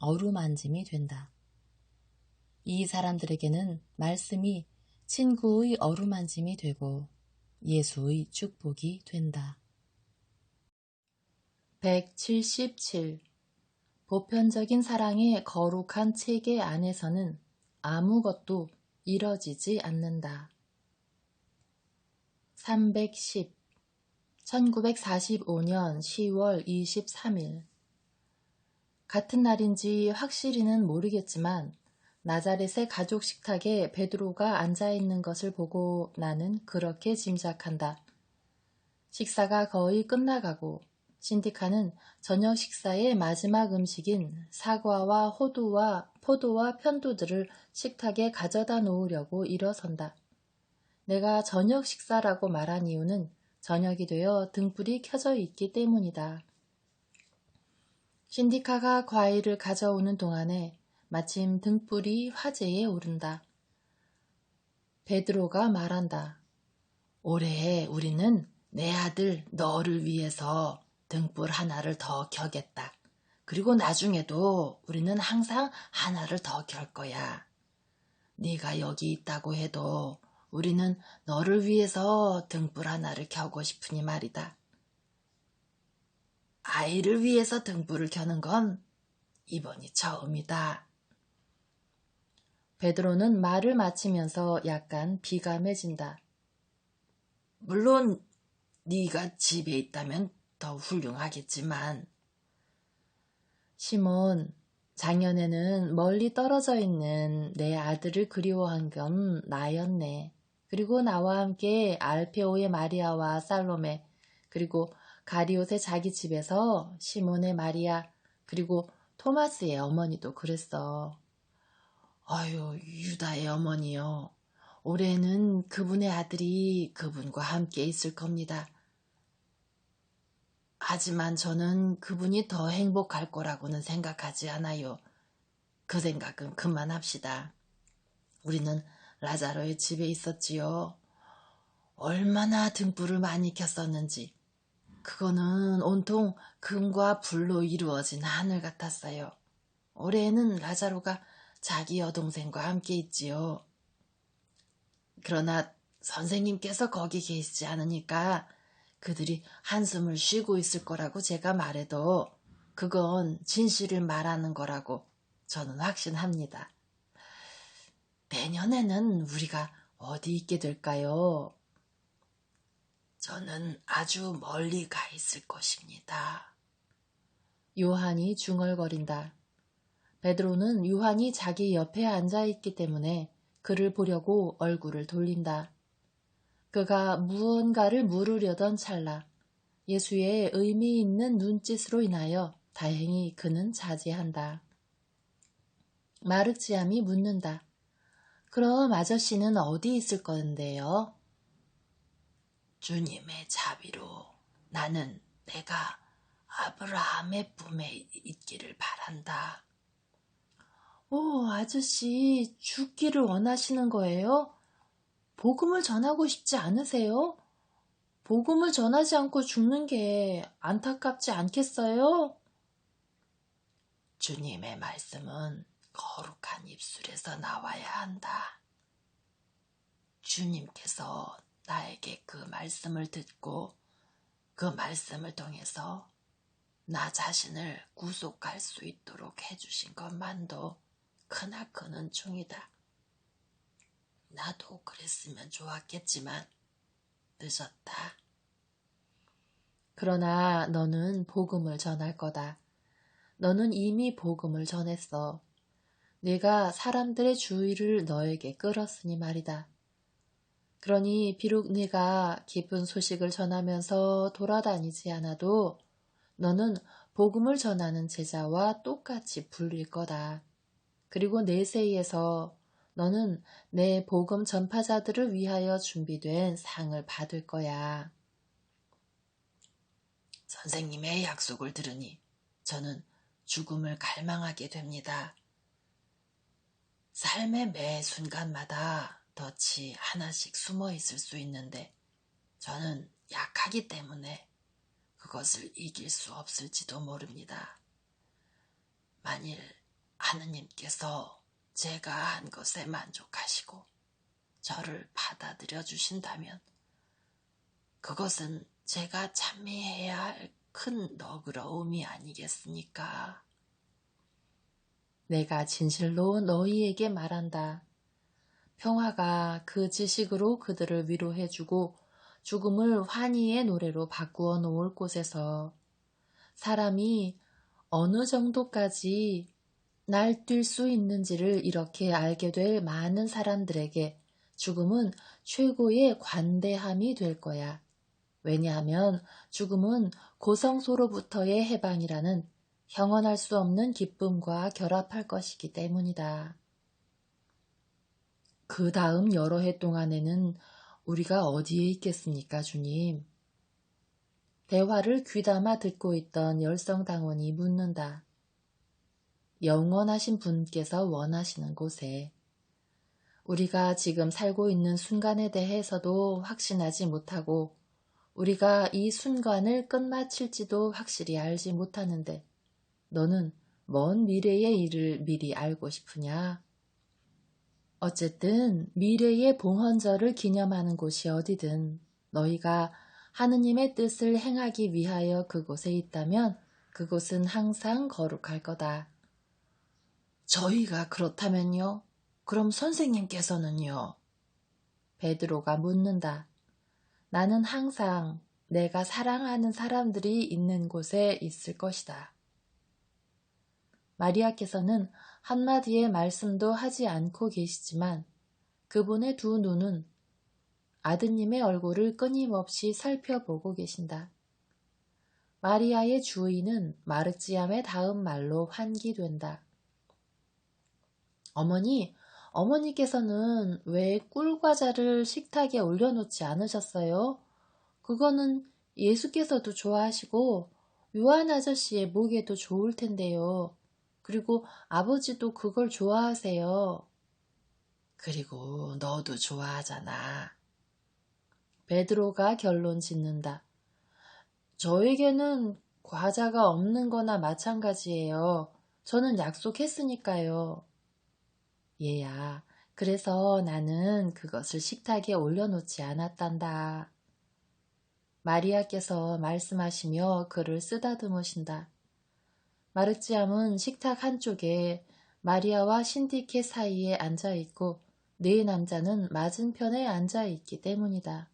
어루만짐이 된다. 이 사람들에게는 말씀이 친구의 어루만짐이 되고 예수의 축복이 된다. 177. 보편적인 사랑의 거룩한 체계 안에서는 아무것도 이뤄지지 않는다. 310. 1945년 10월 23일. 같은 날인지 확실히는 모르겠지만 나자렛의 가족 식탁에 베드로가 앉아 있는 것을 보고 나는 그렇게 짐작한다. 식사가 거의 끝나가고 신디카는 저녁 식사의 마지막 음식인 사과와 호두와 포도와 편두들을 식탁에 가져다 놓으려고 일어선다. 내가 저녁 식사라고 말한 이유는 저녁이 되어 등불이 켜져 있기 때문이다. 신디카가 과일을 가져오는 동안에 마침 등불이 화재에 오른다. 베드로가 말한다. 올해 우리는 내 아들 너를 위해서 등불 하나를 더 켜겠다. 그리고 나중에도 우리는 항상 하나를 더 켤 거야. 네가 여기 있다고 해도 우리는 너를 위해서 등불 하나를 켜고 싶으니 말이다. 아이를 위해서 등불을 켜는 건 이번이 처음이다. 베드로는 말을 마치면서 약간 비감해진다. 물론 네가 집에 있다면 더 훌륭하겠지만 시몬 작년에는 멀리 떨어져 있는 내 아들을 그리워한 건 나였네. 그리고 나와 함께 알페오의 마리아와 살로메 그리고 가리옷의 자기 집에서 시몬의 마리아 그리고 토마스의 어머니도 그랬어. 아유 유다의 어머니요. 올해는 그분의 아들이 그분과 함께 있을 겁니다. 하지만 저는 그분이 더 행복할 거라고는 생각하지 않아요. 그 생각은 그만합시다. 우리는 라자로의 집에 있었지요. 얼마나 등불을 많이 켰었는지. 그거는 온통 금과 불로 이루어진 하늘 같았어요. 올해에는 라자로가 자기 여동생과 함께 있지요. 그러나 선생님께서 거기 계시지 않으니까 그들이 한숨을 쉬고 있을 거라고 제가 말해도 그건 진실을 말하는 거라고 저는 확신합니다. 내년에는 우리가 어디 있게 될까요? 저는 아주 멀리 가 있을 것입니다. 요한이 중얼거린다. 베드로는 요한이 자기 옆에 앉아 있기 때문에 그를 보려고 얼굴을 돌린다. 그가 무언가를 물으려던 찰나 예수의 의미 있는 눈짓으로 인하여 다행히 그는 자제한다. 마르지암이 묻는다. 그럼 아저씨는 어디 있을 건데요? 주님의 자비로 나는 내가 아브라함의 품에 있기를 바란다. 오, 아저씨, 죽기를 원하시는 거예요? 복음을 전하고 싶지 않으세요? 복음을 전하지 않고 죽는 게 안타깝지 않겠어요? 주님의 말씀은 거룩한 입술에서 나와야 한다. 주님께서 나에게 그 말씀을 듣고 그 말씀을 통해서 나 자신을 구속할 수 있도록 해주신 것만도 크나큰 은총이다. 나도 그랬으면 좋았겠지만 늦었다. 그러나 너는 복음을 전할 거다. 너는 이미 복음을 전했어. 내가 사람들의 주의를 너에게 끌었으니 말이다. 그러니 비록 네가 기쁜 소식을 전하면서 돌아다니지 않아도 너는 복음을 전하는 제자와 똑같이 불릴 거다. 그리고 내세에서 너는 내 복음 전파자들을 위하여 준비된 상을 받을 거야. 선생님의 약속을 들으니 저는 죽음을 갈망하게 됩니다. 삶의 매 순간마다 덫이 하나씩 숨어 있을 수 있는데 저는 약하기 때문에 그것을 이길 수 없을지도 모릅니다. 만일 하느님께서 제가 한 것에 만족하시고 저를 받아들여 주신다면 그것은 제가 찬미해야 할 큰 너그러움이 아니겠습니까? 내가 진실로 너희에게 말한다. 평화가 그 지식으로 그들을 위로해주고 죽음을 환희의 노래로 바꾸어 놓을 곳에서 사람이 어느 정도까지 날뛸 수 있는지를 이렇게 알게 될 많은 사람들에게 죽음은 최고의 관대함이 될 거야. 왜냐하면 죽음은 고성소로부터의 해방이라는 형언할 수 없는 기쁨과 결합할 것이기 때문이다. 그 다음 여러 해 동안에는 우리가 어디에 있겠습니까, 주님? 대화를 귀담아 듣고 있던 열성당원이 묻는다. 영원하신 분께서 원하시는 곳에 우리가 지금 살고 있는 순간에 대해서도 확신하지 못하고 우리가 이 순간을 끝마칠지도 확실히 알지 못하는데 너는 먼 미래의 일을 미리 알고 싶으냐? 어쨌든 미래의 봉헌절을 기념하는 곳이 어디든 너희가 하느님의 뜻을 행하기 위하여 그곳에 있다면 그곳은 항상 거룩할 거다. 저희가 그렇다면요? 그럼 선생님께서는요? 베드로가 묻는다. 나는 항상 내가 사랑하는 사람들이 있는 곳에 있을 것이다. 마리아께서는 한마디의 말씀도 하지 않고 계시지만 그분의 두 눈은 아드님의 얼굴을 끊임없이 살펴보고 계신다. 마리아의 주의는 마르지암의 다음 말로 환기된다. 어머니, 어머니께서는 왜 꿀과자를 식탁에 올려놓지 않으셨어요? 그거는 예수께서도 좋아하시고 요한 아저씨의 목에도 좋을 텐데요. 그리고 아버지도 그걸 좋아하세요. 그리고 너도 좋아하잖아. 베드로가 결론 짓는다. 저에게는 과자가 없는 거나 마찬가지예요. 저는 약속했으니까요. 얘야, 그래서 나는 그것을 식탁에 올려놓지 않았단다. 마리아께서 말씀하시며 그를 쓰다듬으신다. 마르치암은 식탁 한쪽에 마리아와 신디케 사이에 앉아 있고 네 남자는 맞은편에 앉아 있기 때문이다.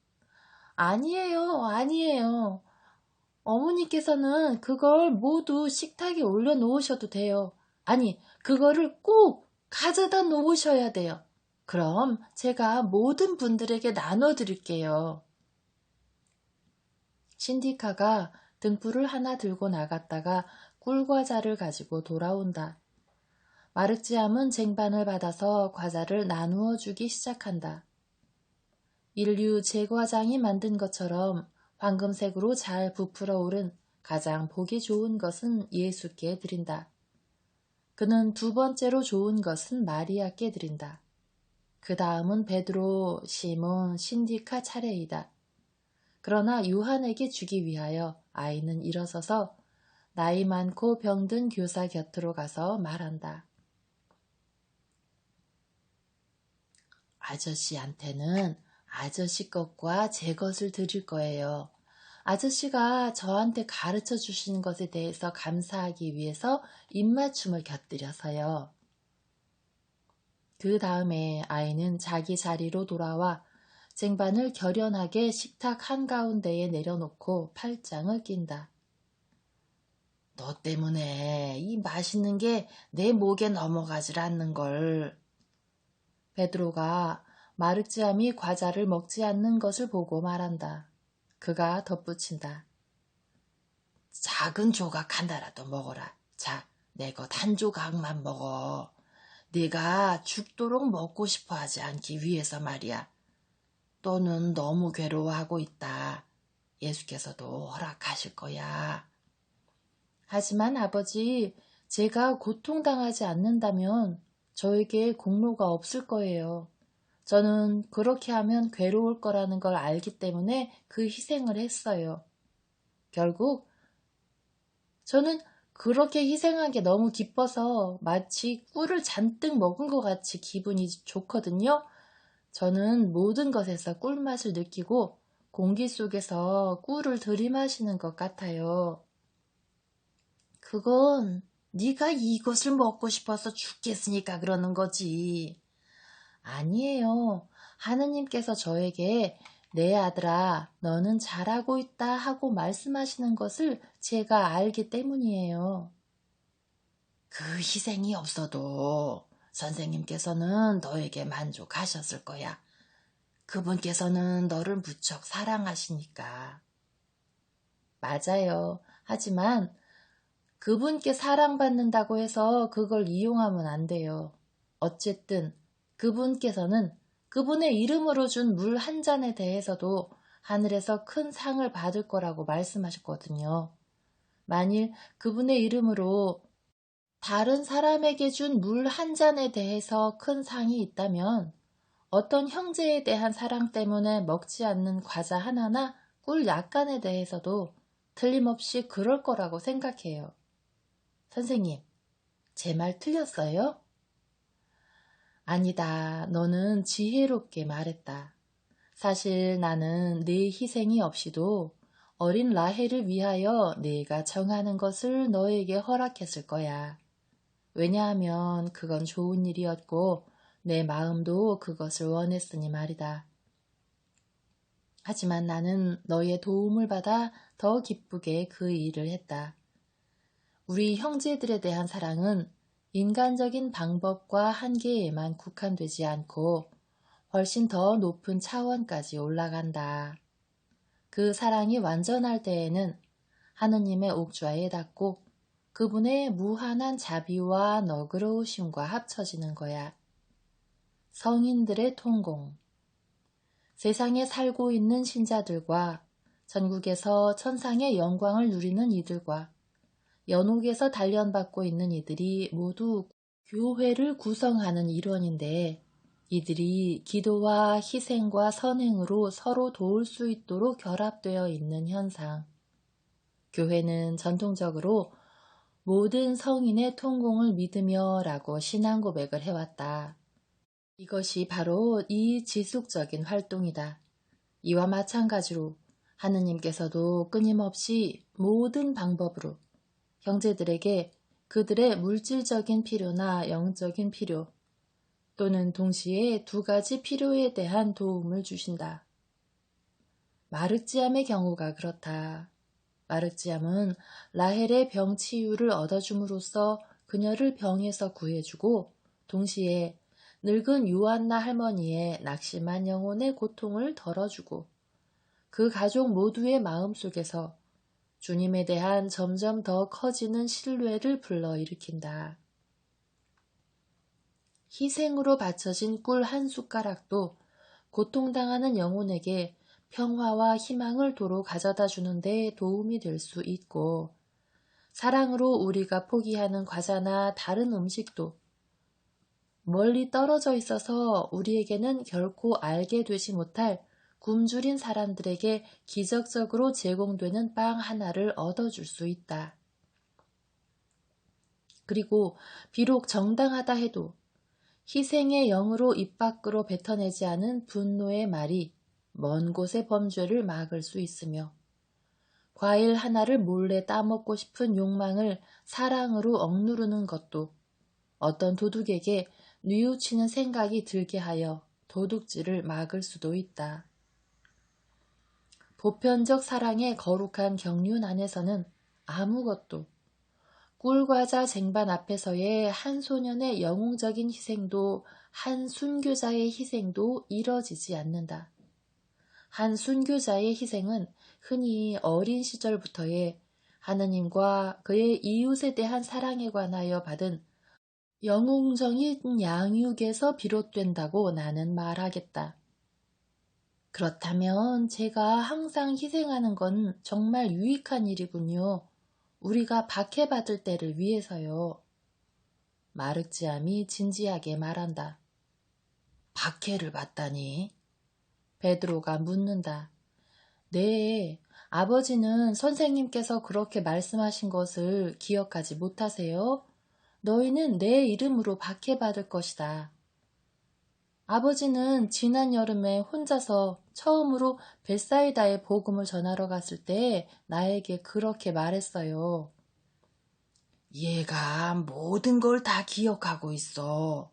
아니에요, 아니에요. 어머니께서는 그걸 모두 식탁에 올려놓으셔도 돼요. 아니, 그거를 꼭 가져다 놓으셔야 돼요. 그럼 제가 모든 분들에게 나눠드릴게요. 신디카가 등불을 하나 들고 나갔다가 꿀과자를 가지고 돌아온다. 마르지암은 쟁반을 받아서 과자를 나누어 주기 시작한다. 인류 제과장이 만든 것처럼 황금색으로 잘 부풀어 오른 가장 보기 좋은 것은 예수께 드린다. 그는 두 번째로 좋은 것은 마리아께 드린다. 그 다음은 베드로, 시몬, 신디카 차례이다. 그러나 요한에게 주기 위하여 아이는 일어서서 나이 많고 병든 교사 곁으로 가서 말한다. 아저씨한테는 아저씨 것과 제 것을 드릴 거예요. 아저씨가 저한테 가르쳐 주신 것에 대해서 감사하기 위해서 입맞춤을 곁들여서요. 그 다음에 아이는 자기 자리로 돌아와 쟁반을 결연하게 식탁 한가운데에 내려놓고 팔짱을 낀다. 너 때문에 이 맛있는 게 내 목에 넘어가질 않는 걸. 베드로가 마르지암이 과자를 먹지 않는 것을 보고 말한다. 그가 덧붙인다. 작은 조각 하나라도 먹어라. 자, 내 것 한 조각만 먹어. 네가 죽도록 먹고 싶어 하지 않기 위해서 말이야. 또는 너무 괴로워하고 있다. 예수께서도 허락하실 거야. 하지만 아버지, 제가 고통당하지 않는다면 저에게 공로가 없을 거예요. 저는 그렇게 하면 괴로울 거라는 걸 알기 때문에 그 희생을 했어요. 결국 저는 그렇게 희생한 게 너무 기뻐서 마치 꿀을 잔뜩 먹은 것 같이 기분이 좋거든요. 저는 모든 것에서 꿀맛을 느끼고 공기 속에서 꿀을 들이마시는 것 같아요. 그건 네가 이것을 먹고 싶어서 죽겠으니까 그러는 거지. 아니에요. 하느님께서 저에게 내 아들아, 너는 잘하고 있다 하고 말씀하시는 것을 제가 알기 때문이에요. 그 희생이 없어도 선생님께서는 너에게 만족하셨을 거야. 그분께서는 너를 무척 사랑하시니까. 맞아요. 하지만 그분께 사랑받는다고 해서 그걸 이용하면 안 돼요. 어쨌든 그분께서는 그분의 이름으로 준 물 한 잔에 대해서도 하늘에서 큰 상을 받을 거라고 말씀하셨거든요. 만일 그분의 이름으로 다른 사람에게 준 물 한 잔에 대해서 큰 상이 있다면 어떤 형제에 대한 사랑 때문에 먹지 않는 과자 하나나 꿀 약간에 대해서도 틀림없이 그럴 거라고 생각해요. 선생님, 제 말 틀렸어요? 아니다. 너는 지혜롭게 말했다. 사실 나는 네 희생이 없이도 어린 라헬을 위하여 네가 정하는 것을 너에게 허락했을 거야. 왜냐하면 그건 좋은 일이었고 내 마음도 그것을 원했으니 말이다. 하지만 나는 너의 도움을 받아 더 기쁘게 그 일을 했다. 우리 형제들에 대한 사랑은 인간적인 방법과 한계에만 국한되지 않고 훨씬 더 높은 차원까지 올라간다. 그 사랑이 완전할 때에는 하느님의 옥좌에 닿고 그분의 무한한 자비와 너그러우심과 합쳐지는 거야. 성인들의 통공 세상에 살고 있는 신자들과 전국에서 천상의 영광을 누리는 이들과 연옥에서 단련받고 있는 이들이 모두 교회를 구성하는 일원인데 이들이 기도와 희생과 선행으로 서로 도울 수 있도록 결합되어 있는 현상. 교회는 전통적으로 모든 성인의 통공을 믿으며 라고 신앙 고백을 해왔다. 이것이 바로 이 지속적인 활동이다. 이와 마찬가지로 하느님께서도 끊임없이 모든 방법으로 형제들에게 그들의 물질적인 필요나 영적인 필요 또는 동시에 두 가지 필요에 대한 도움을 주신다. 마르지암의 경우가 그렇다. 마르지암은 라헬의 병 치유를 얻어줌으로써 그녀를 병에서 구해주고 동시에 늙은 요한나 할머니의 낙심한 영혼의 고통을 덜어주고 그 가족 모두의 마음속에서 주님에 대한 점점 더 커지는 신뢰를 불러일으킨다. 희생으로 바쳐진 꿀 한 숟가락도 고통당하는 영혼에게 평화와 희망을 도로 가져다 주는 데 도움이 될 수 있고, 사랑으로 우리가 포기하는 과자나 다른 음식도 멀리 떨어져 있어서 우리에게는 결코 알게 되지 못할 굶주린 사람들에게 기적적으로 제공되는 빵 하나를 얻어줄 수 있다. 그리고 비록 정당하다 해도 희생의 영으로 입 밖으로 뱉어내지 않은 분노의 말이 먼 곳의 범죄를 막을 수 있으며 과일 하나를 몰래 따먹고 싶은 욕망을 사랑으로 억누르는 것도 어떤 도둑에게 뉘우치는 생각이 들게 하여 도둑질을 막을 수도 있다. 보편적 사랑의 거룩한 경륜 안에서는 아무것도 꿀과자 쟁반 앞에서의 한 소년의 영웅적인 희생도 한 순교자의 희생도 이뤄지지 않는다. 한 순교자의 희생은 흔히 어린 시절부터의 하느님과 그의 이웃에 대한 사랑에 관하여 받은 영웅적인 양육에서 비롯된다고 나는 말하겠다. 그렇다면 제가 항상 희생하는 건 정말 유익한 일이군요. 우리가 박해받을 때를 위해서요. 마르지암이 진지하게 말한다. 박해를 받다니? 베드로가 묻는다. 네, 아버지는 선생님께서 그렇게 말씀하신 것을 기억하지 못하세요? 너희는 내 이름으로 박해받을 것이다. 아버지는 지난 여름에 혼자서 처음으로 벳사이다의 복음을 전하러 갔을 때 나에게 그렇게 말했어요. 얘가 모든 걸 다 기억하고 있어.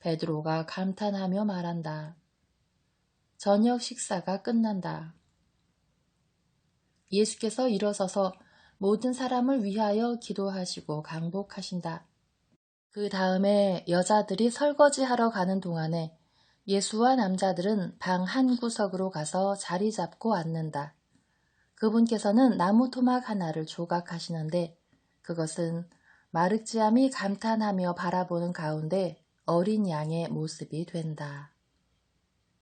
베드로가 감탄하며 말한다. 저녁 식사가 끝난다. 예수께서 일어서서 모든 사람을 위하여 기도하시고 강복하신다. 그 다음에 여자들이 설거지하러 가는 동안에 예수와 남자들은 방 한 구석으로 가서 자리 잡고 앉는다. 그분께서는 나무 토막 하나를 조각하시는데 그것은 마르지암이 감탄하며 바라보는 가운데 어린 양의 모습이 된다.